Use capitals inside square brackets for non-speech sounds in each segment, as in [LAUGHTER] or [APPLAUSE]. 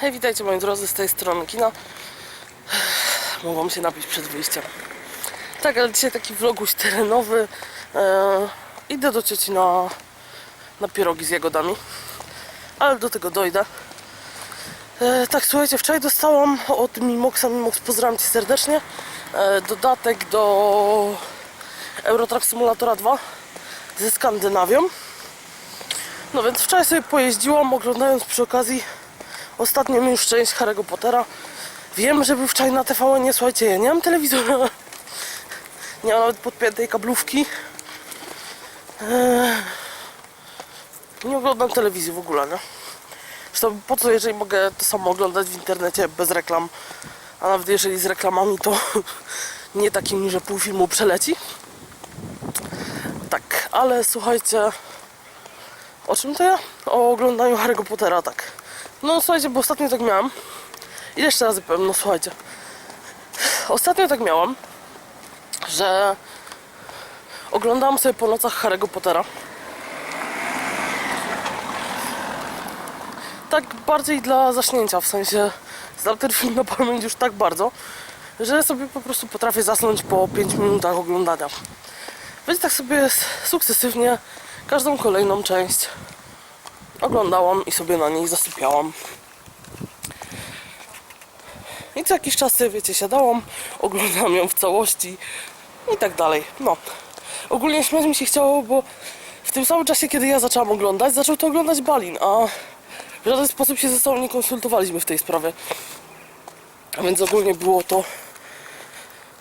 Hej, witajcie moi drodzy z tej strony kina. Mogłam się napić przed wyjściem. Tak, ale dzisiaj taki vloguś terenowy. E, idę do cioci na, na pierogi z jagodami. Ale do tego dojdę. E, tak, słuchajcie, wczoraj dostałam od Mimoxa, Mimox pozdrawiam Cię serdecznie, e, dodatek do Eurotrack Simulatora 2 ze Skandynawią. No więc wczoraj sobie pojeździłam, oglądając przy okazji ostatnią już część Harry'ego Pottera. Wiem, że był wczoraj na TVN, nie słuchajcie, ja nie mam telewizora. [LAUGHS] Nie mam nawet podpiętej kablówki. Eee, nie oglądam telewizji w ogóle, nie? Zresztą po co, jeżeli mogę to samo oglądać w internecie bez reklam, a nawet jeżeli z reklamami, to [LAUGHS] nie takimi, że pół filmu przeleci. Tak, ale słuchajcie, o czym to ja? O oglądaniu Harry'ego Pottera, tak. No słuchajcie, bo ostatnio tak miałam. I jeszcze razy powiem, no słuchajcie. Ostatnio tak miałam, że oglądałam sobie po nocach Harry'ego Pottera. Tak bardziej dla zaśnięcia, w sensie znam ten film na pamięć już tak bardzo, że sobie po prostu potrafię zasnąć po 5 minutach oglądania. Więc tak sobie sukcesywnie każdą kolejną część oglądałam i sobie na niej zasypiałam. I co jakiś czas wiecie, siadałam, [LAUGHS] oglądałam ją w całości i tak dalej. No, ogólnie śmiać mi się chciało, bo w tym samym czasie, kiedy ja zaczęłam oglądać, zaczął to oglądać Balin, a w żaden sposób się ze sobą nie konsultowaliśmy w tej sprawie. A więc ogólnie było to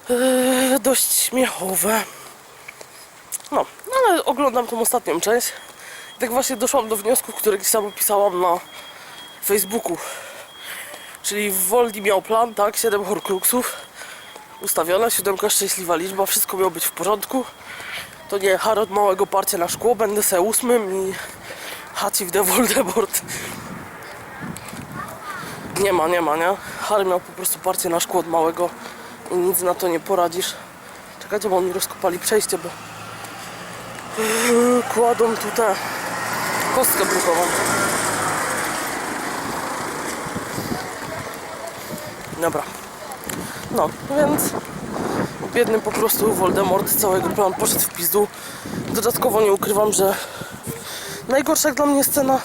e, dość śmiechowe. No ale oglądam tą ostatnią część. Tak właśnie doszłam do wniosku, który gdzieś tam opisałam na Facebooku. Czyli Woldi miał plan, tak? 7 horcruxów ustawione, siódemka szczęśliwa liczba, wszystko miało być w porządku. To nie Harod małego parcia na szkło, będę se ósmym i Haci w The Voldemort. Nie ma, nie ma, nie? Harry miał po prostu parcie na szkło od małego i nic na to nie poradzisz. Czekajcie, bo oni rozkopali przejście, bo kładą tutaj kostkę brukową. Dobra. No, więc biedny po prostu Voldemort całego plan poszedł w pizdu. Dodatkowo nie ukrywam, że najgorsza dla mnie scena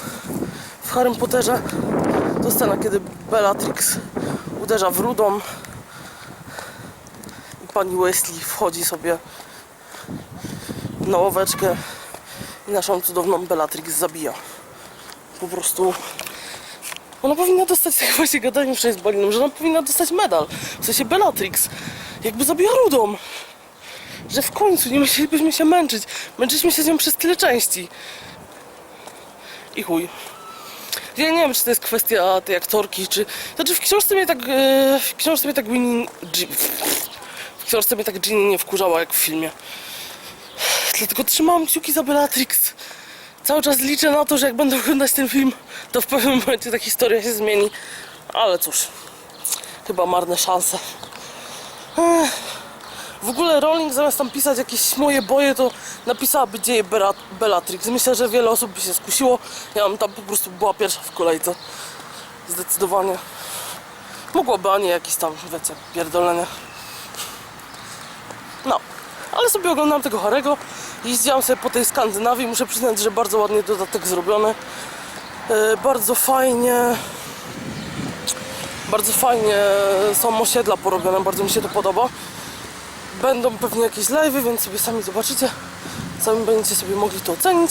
w Harrym Potterze to scena, kiedy Bellatrix uderza w rudą i pani Wesley wchodzi sobie na ławeczkę i naszą cudowną Bellatrix zabija. Po prostu ona powinna dostać, [LAUGHS] tak właśnie gadałem wczoraj z Balinem, że ona powinna dostać medal. W sensie Bellatrix. Jakby zabiła rudą. Że w końcu nie musielibyśmy się męczyć. Męczyliśmy się z nią przez tyle części. I chuj. Ja nie wiem, czy to jest kwestia tej aktorki, czy... Znaczy w książce mnie tak... e, W książce mnie tak Winnie... W książce mnie tak Ginny nie wkurzała jak w filmie. Dlatego trzymałam kciuki za Bellatrix. Cały czas liczę na to, że jak będę oglądać ten film, to w pewnym momencie ta historia się zmieni. Ale cóż, chyba marne szanse. Ech. W ogóle Rowling zamiast tam pisać jakieś moje boje, to napisałaby dzieje Bellatrix. Myślę, że wiele osób by się skusiło. Ja bym tam po prostu była pierwsza w kolejce. Zdecydowanie. Mogłoby, a nie jakieś tam, wiecie, pierdolenie. No, ale sobie oglądam tego Harego. Jeździłam sobie po tej Skandynawii. Muszę przyznać, że bardzo ładnie dodatek zrobiony. E, bardzo fajnie. Bardzo fajnie są osiedla porobione, bardzo mi się to podoba. Będą pewnie jakieś live'y, więc sobie sami zobaczycie. Sami będziecie sobie mogli to ocenić.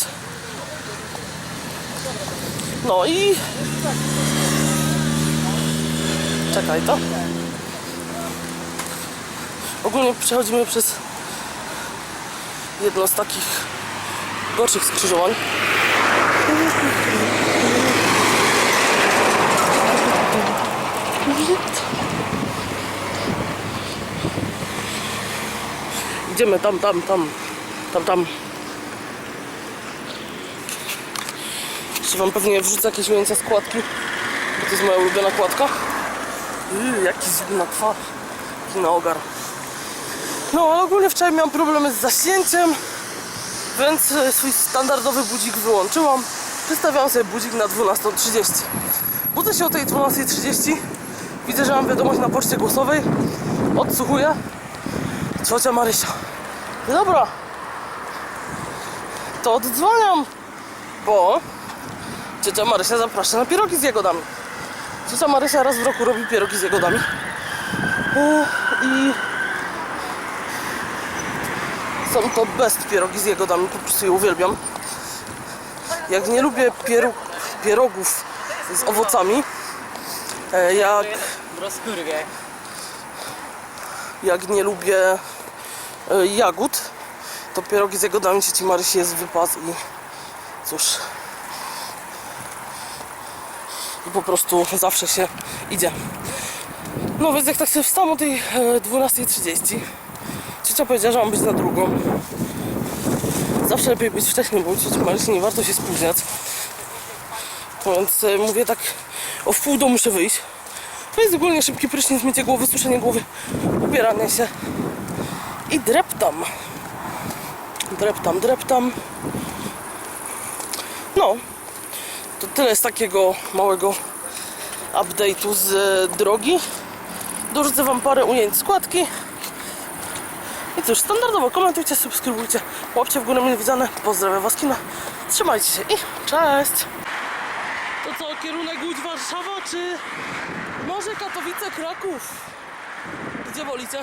No i... Czekaj to. Ogólnie przechodzimy przez jedno z takich gorszych skrzyżowań. Idziemy tam, tam, tam, tam, tam. Jeszcze wam pewnie wrzucę jakieś ujęcia składki, bo to jest moja ulubiona kładka. Yy, jaki zimna twarz, jaki na ogar. No, ogólnie wczoraj miałam problemy z zaśnięciem, więc e, swój standardowy budzik wyłączyłam. Wystawiałam sobie budzik na 12.30. Budzę się o tej 12.30. Widzę, że mam wiadomość na poczcie głosowej. Odsłuchuję. Ciocia Marysia. Dobra. To oddzwaniam. Bo ciocia Marysia zaprasza na pierogi z jagodami. Ciocia Marysia raz w roku robi pierogi z jagodami. E, I są to best pierogi z jagodami, po prostu je uwielbiam. Jak nie lubię pieróg, pierogów z owocami, e, jak, jak nie lubię e, jagód, to pierogi z jagodami cioci Marysi jest wypas i cóż. I po prostu zawsze się idzie. No więc jak tak sobie wstałem o tej e, 12.30, ciocia powiedziała, że mam być na drugą. Zawsze lepiej być wcześniej, bo cioci Marysi nie warto się spóźniać. Więc e, mówię tak, o wpół do muszę wyjść. To jest ogólnie szybki prysznic, mycie głowy, suszenie głowy, ubieranie się i dreptam. Dreptam, dreptam. No, to tyle z takiego małego update'u z e, drogi. Dorzucę Wam parę ujęć składki. I cóż, standardowo komentujcie, subskrybujcie, łapcie w górę mile widziane. Pozdrawiam Was kina. Trzymajcie się i cześć! To co, kierunek Łódź Warszawa czy może Katowice Kraków? Gdzie wolicie?